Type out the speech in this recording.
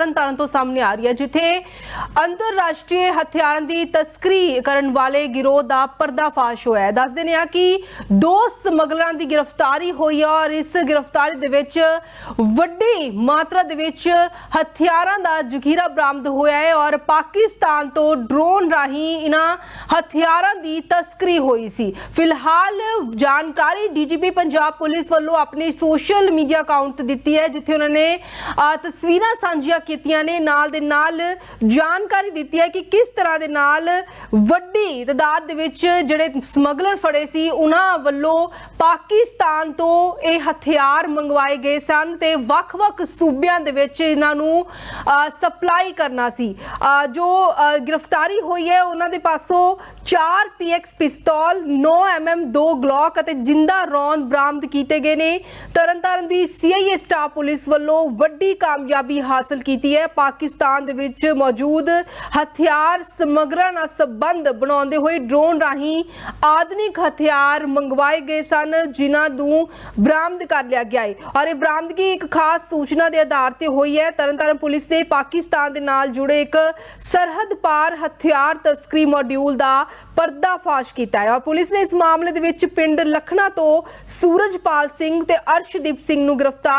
ਤਰਨਤਾਰਨ ਤੋਂ ਸਾਹਮਣੇ ਆ ਰਹੀ ਹੈ, ਜਿੱਥੇ ਅੰਤਰਰਾਸ਼ਟਰੀ ਹਥਿਆਰਾਂ ਦੀ ਤਸਕਰੀ ਕਰਨ ਵਾਲੇ ਗਿਰੋਹ ਦਾ ਪਰਦਾਫਾਸ਼ ਹੋਇਆ ਹੈ। ਦੱਸਦੇ ਨੇ ਆ ਕਿ ਦੋ ਸਮਗਲਰਾਂ ਦੀ ਗ੍ਰਿਫਤਾਰੀ ਹੋਈ ਹੈ ਔਰ ਇਸ ਗ੍ਰਿਫਤਾਰੀ ਦੇ ਵਿੱਚ ਵੱਡੀ ਮਾਤਰਾ ਦੇ ਵਿੱਚ ਹਥਿਆਰਾਂ ਦਾ ਜ਼ਖੀਰਾ ਬਰਾਮਦ ਹੋਇਆ ਹੈ ਔਰ ਪਾਕਿਸਤਾਨ ਤੋਂ ਡਰੋਨ ਰਾਹੀਂ ਇਹਨਾਂ ਹਥਿਆਰਾਂ ਦੀ ਤਸਕਰੀ ਹੋਈ ਸੀ। ਫਿਲਹਾਲ ਜਾਣਕਾਰੀ ਡੀਜੀਪੀ ਪੰਜਾਬ ਪੁਲਿਸ ਵੱਲੋਂ ਆਪਣੇ ਸੋਸ਼ਲ ਮੀਡੀਆ ਅਕਾਊਂਟ ਤੇ ਦਿੱਤੀ ਹੈ, ਜਿੱਥੇ ਉਹਨਾਂ ਨੇ ਤਸਵੀਰਾਂ ਸਾਂਝੀਆਂ ਕੀਤੀਆਂ ਨੇ। ਨਾਲ ਦੇ ਨਾਲ ਜਾਣਕਾਰੀ ਦਿੱਤੀ ਹੈ ਕਿ ਕਿਸ ਤਰ੍ਹਾਂ ਦੇ ਨਾਲ ਵੱਡੀ ਤਦਾਦ ਦੇ ਵਿੱਚ ਜਿਹੜੇ ਸਮਗਲਰ ਫੜੇ ਸੀ, ਉਹਨਾਂ ਵੱਲੋਂ ਪਾਕਿਸਤਾਨ ਤੋਂ ਇਹ ਹਥਿਆਰ ਮੰਗਵਾਏ ਗਏ ਸਨ ਤੇ ਵੱਖ-ਵੱਖ ਸੂਬਿਆਂ ਦੇ ਵਿੱਚ ਇਹਨਾਂ ਨੂੰ ਸਪਲਾਈ ਕਰਨਾ ਸੀ। ਜੋ ਗ੍ਰਿਫਤਾਰੀ ਹੋਈ ਹੈ, ਉਹਨਾਂ ਦੇ ਪਾਸੋਂ 4 PX ਪਿਸਤੌਲ 9 mm 2 ਗਲੌਕ ਅਤੇ ਜਿੰਦਾ ਰੌਂਦ ਬਰਾਮਦ ਕੀਤੇ ਗਏ ਨੇ। ਤਰਨਤਾਰਨ ਦੀ CIA ਸਟਾਫ ਪੁਲਿਸ ਵੱਲੋਂ ਵੱਡੀ ਕਾਮਯਾਬੀ ਹਾਸਲ ਕੀਤੀ ਹੈ। ਪਾਕਿਸਤਾਨ ਦੇ ਵਿੱਚ ਮੌਜੂਦ ਹਥਿਆਰ ਸਮਗਰਾਂ ਨਾਲ ਸੰਬੰਧ ਬਣਾਉਂਦੇ ਹੋਏ ਡਰੋਨ ਰਾਹੀਂ ਆਧੁਨਿਕ ਹਥਿਆਰ ਮੰਗਵਾਏ ਗਏ ਸਨ, ਜਿਨ੍ਹਾਂ ਨੂੰ ਬਰਾਮਦ ਕਰ ਲਿਆ ਗਿਆ ਹੈ। ਔਰ ਇਹ ਬਰਾਮਦਗੀ ਇੱਕ ਖਾਸ ਸੂਚਨਾ ਦੇ ਆਧਾਰ ਤੇ ਹੋਈ ਹੈ। ਤਰਨਤਾਰਨ ਪੁਲਿਸ ਨੇ ਪਾਕਿਸਤਾਨ ਦੇ ਨਾਲ ਜੁੜੇ ਇੱਕ ਸਰਹੱਦ ਪਾਰ ਹਥਿਆਰ ਤਸਕਰੀ ਮੋਡਿਊਲ ਦਾ ਦਾ ਪਰਦਾਫਾਸ਼ ਕੀਤਾ ਹੈ ਔਰ ਪੁਲਿਸ ਨੇ ਇਸ ਮਾਮਲੇ ਦੇ ਵਿੱਚ ਪਿੰਡ ਲਖਣਾ ਤੋਂ ਸੂਰਜਪਾਲ ਸਿੰਘ ਤੇ ਅਰਸ਼ਦੀਪ ਸਿੰਘ ਨੂੰ ਗ੍ਰਿਫਤਾਰ